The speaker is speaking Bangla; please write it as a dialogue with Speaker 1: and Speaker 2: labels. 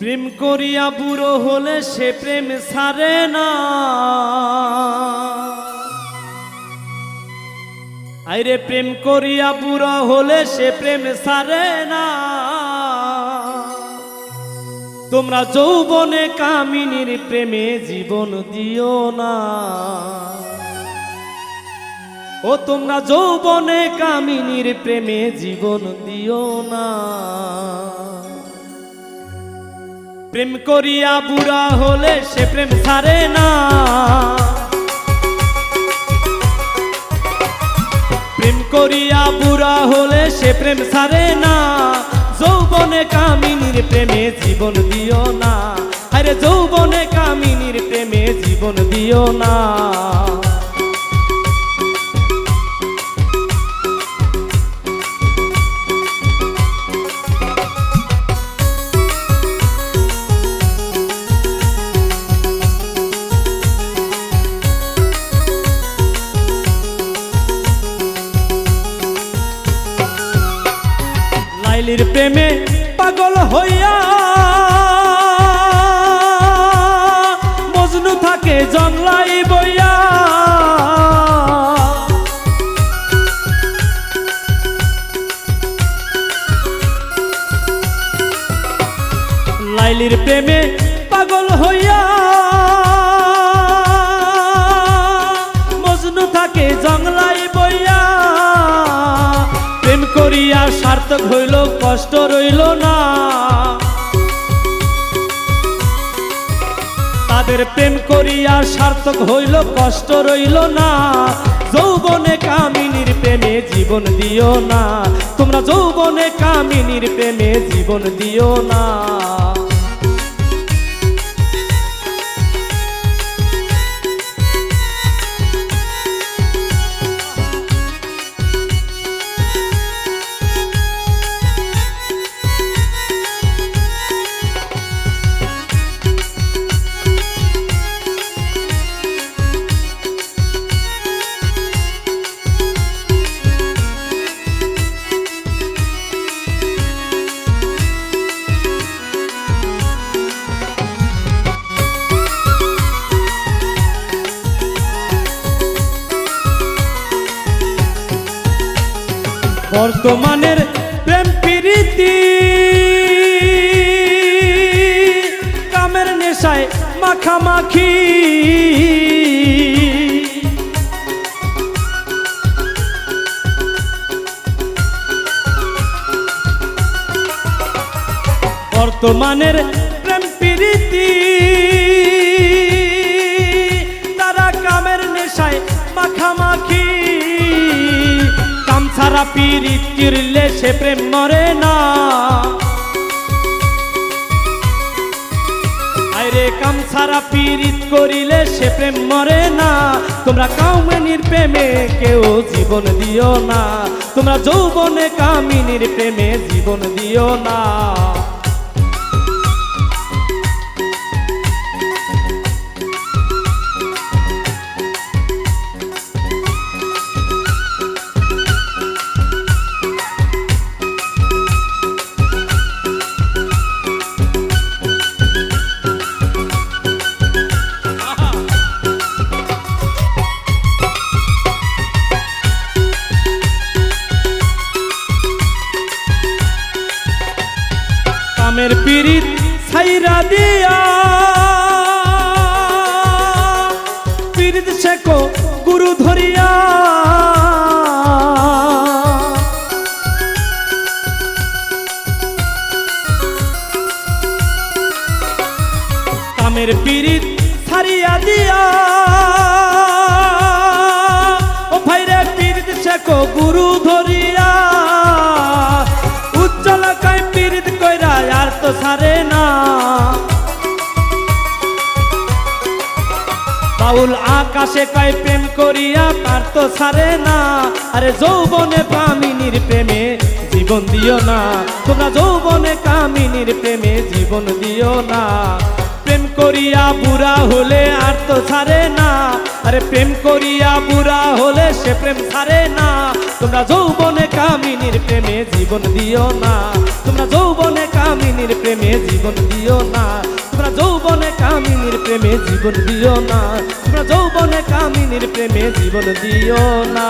Speaker 1: প্রেম করিয়া বুড়ো হলে সে প্রেম সারে না। আইরে প্রেম করিয়া বুড়ো হলে সে প্রেম সারে না। তোমরা যৌবনে কামিনীর প্রেমে জীবন দিও না। ও তোমরা যৌবনে কামিনীর প্রেমে জীবন দিও না। প্রেম করিয়া বুড়া হলে সে প্রেম ছাড়ে না। প্রেম করিয়া বুড়া হলে সে প্রেম ছাড়ে না। যৌবনে কামিনীর প্রেমে জীবন দিও না। আরে যৌবনে কামিনীর প্রেমে জীবন দিও না। লাইলির প্রেমে পাগল হইয়া মজনু থাকে জংলাই বইয়া। লাইলির প্রেমে পাগল হইয়া সার্থক হইল, কষ্ট রইল না। তাদের প্রেম করিয়া সার্থক হইল, কষ্ট রইল না। যৌবনে কামিনীর প্রেমে জীবন দিও না। তোমরা যৌবনে কামিনীর প্রেমে জীবন দিও না। বর্তমানের প্রেম প্রীতি। কামের নেশায় মাখামাখি। বর্তমানের কাম ছাড়া পিরিত সে প্রেম মরে না। আরে কাম ছাড়া পিরিত করিলে সে প্রেম মরে না। তোমরা কামিনীর প্রেমে কেউ জীবন দিও না। তোমরা যৌবনে কামিনীর প্রেমে জীবন দিও না। কামের পিরিত ছাইরা দিয়া। পিরিত শেখো গুরু ধরিয়া। কামের পিরিত ছাড়িয়া দিয়া। ও ভাইরে পিরিত শেখো গুরু ধরিয়া। বাউল আকাশে কয় প্রেম করিয়া, তার তো সারে না। আরে যৌবনে কামিনীর প্রেমে জীবন দিও না। তোমরা যৌবনে কামিনীর প্রেমে জীবন দিও না। প্রেম করিয়া বুড়া হলে আর তো ছাড়ে না। আরে প্রেম করিয়া বুড়া হলে সে প্রেম ছাড়ে না। তোমরা যৌবনে কামিনীর প্রেমে জীবন দিও না। তোমরা যৌবনে কামিনীর প্রেমে জীবন দিও না। যৌবনে কামিনীর প্রেমে জীবন দিও না। তোমরা যৌবনে কামিনীর প্রেমে জীবন দিও না।